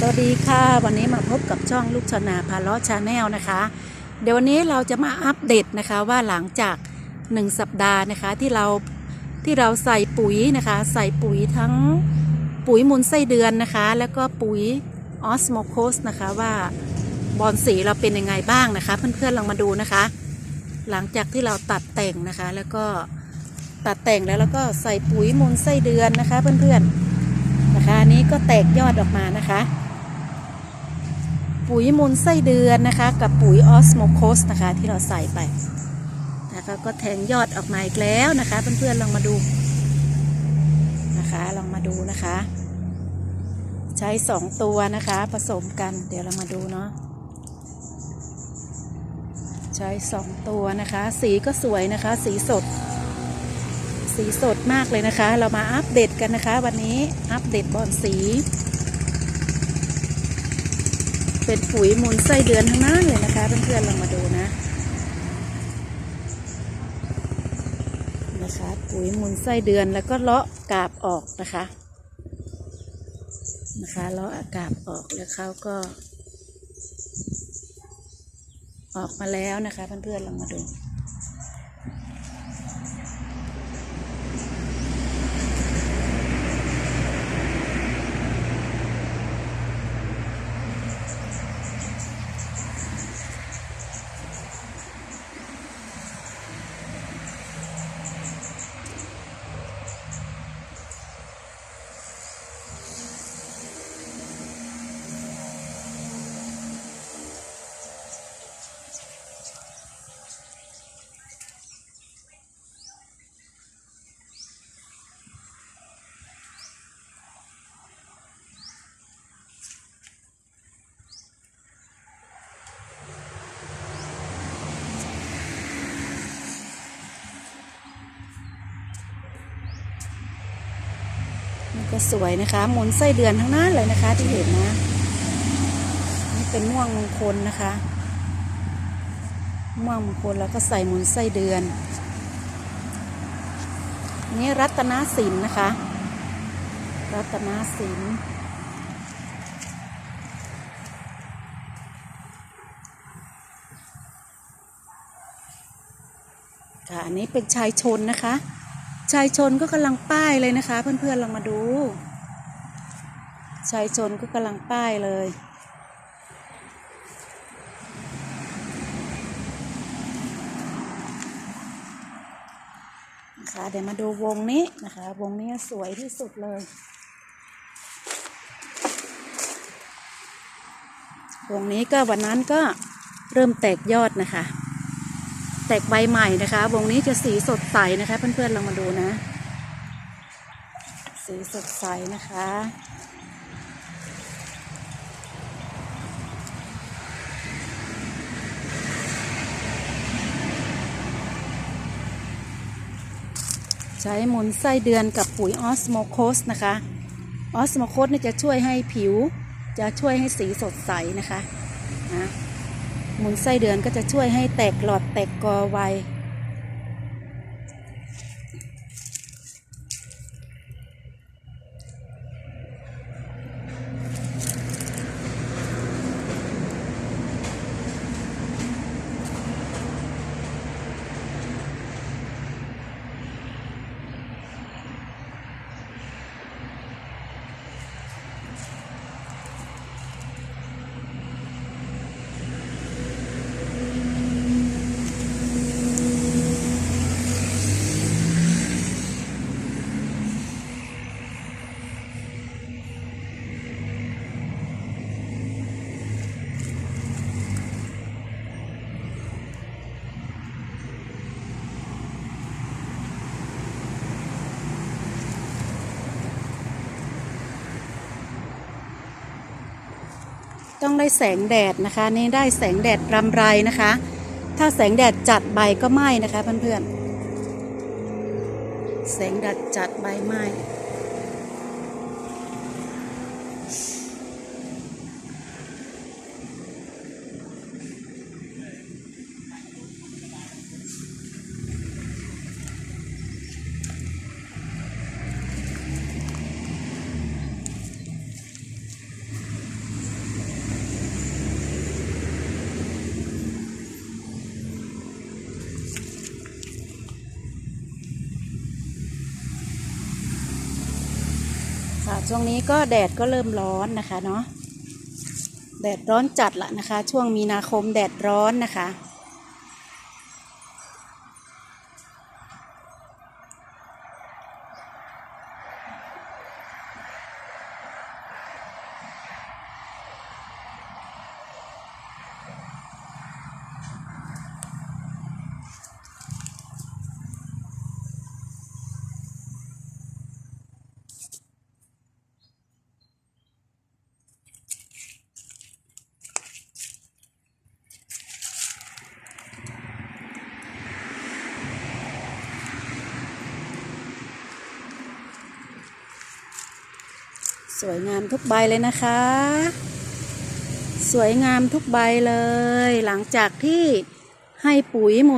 สวัสดีค่ะ วันนี้มาพบกับช่องลูกชนาพาล้อชาแนลนะคะ เดี๋ยววันนี้เราจะมาอัปเดตนะคะว่าหลังจาก 1 สัปดาห์นะคะที่เราที่เราใส่ปุ๋ยนะคะ ใส่ปุ๋ยทั้งปุ๋ยมูลไส้เดือนนะคะ แล้วก็ปุ๋ยออสโมโคสนะคะว่าบอลสีเราเป็นยังไงบ้างนะคะ เพื่อนๆลองมาดูนะคะ หลังจากที่เราตัดแต่งนะคะ แล้วก็ตัดแต่งแล้วแล้วก็ใส่ปุ๋ยมูลไส้เดือนนะคะ เพื่อนๆนะคะนนี้ก็แตกยอดออกมานะคะ ปุ๋ยมูลไส้เดือนนะคะ กับปุ๋ยออสโมโคสนะคะที่เราใส่ไปนะคะก็แทงยอดออกมาอีกแล้วนะคะ เพื่อนๆลองมาดูนะคะลองมาดูนะคะ ใช้สองตัวนะคะผสมกันเดี๋ยวเรามาดูเนาะใช้สองตัวนะคะ สีก็สวยนะคะ สีสด สีสดมากเลยนะคะ เรามาอัปเดตกันนะคะ วันนี้อัปเดตบอลสี เป็นปุ๋ยมูลไส้เดือนทั้งนั้นเลยนะคะเพื่อนๆลองมาดูนะนะคะปุ๋ยมูลไส้เดือนแล้วก็เลาะกาบออกนะคะนะคะเลาะกาบออกแล้วเขาก็ ออกมาแล้วนะคะเพื่อนๆลองมาดู ก็สวยนะคะหมุนไส้เดือนทั้งนั้นเลยนะคะ ที่เห็นนะนี่เป็นม่วงมงคลนะคะ ม่วงมงคลแล้วก็ใส่หมุนไส้เดือนนนี่รัตนสินนะคะ รัตนสินค่ะอันนี้เป็นชายชนนะคะ ชายชนก็กำลังป้ายเลยนะคะ เพื่อนๆลองมาดู ชายชนก็กำลังป้ายเลย นะคะเดี๋ยวมาดูวงนี้นะคะ วงนี้สวยที่สุดเลย วงนี้ก็วันนั้นก็เริ่มแตกยอดนะคะ แตกใบใหม่นะคะ วงนี้จะสีสดใสนะคะ เพื่อนๆลองมาดูนะ สีสดใสนะคะ ใช้หมุนไส้เดือนกับปุ๋ยออสโมโคสนะคะ ออสโมโคสเนี่ยจะช่วยให้ผิว จะช่วยให้สีสดใสนะคะนะ มุนไส้เดือนก็จะช่วยให้แตกหลอดแตกกอไว ต้องได้แสงแดดนะคะ นี่ได้แสงแดดรำไรนะคะ ถ้าแสงแดดจัดใบก็ไหม้นะคะเพื่อนๆแสงแดดจัดใบไหม้ ค่ะช่วงนี้ก็แดดก็เริ่มร้อนนะคะเนาะแดดร้อนจัดละนะคะ ช่วงมีนาคมแดดร้อนนะคะ สวยงามทุกใบเลยนะคะ สวยงามทุกใบเลย หลังจากที่ให้ปุ๋ยมูล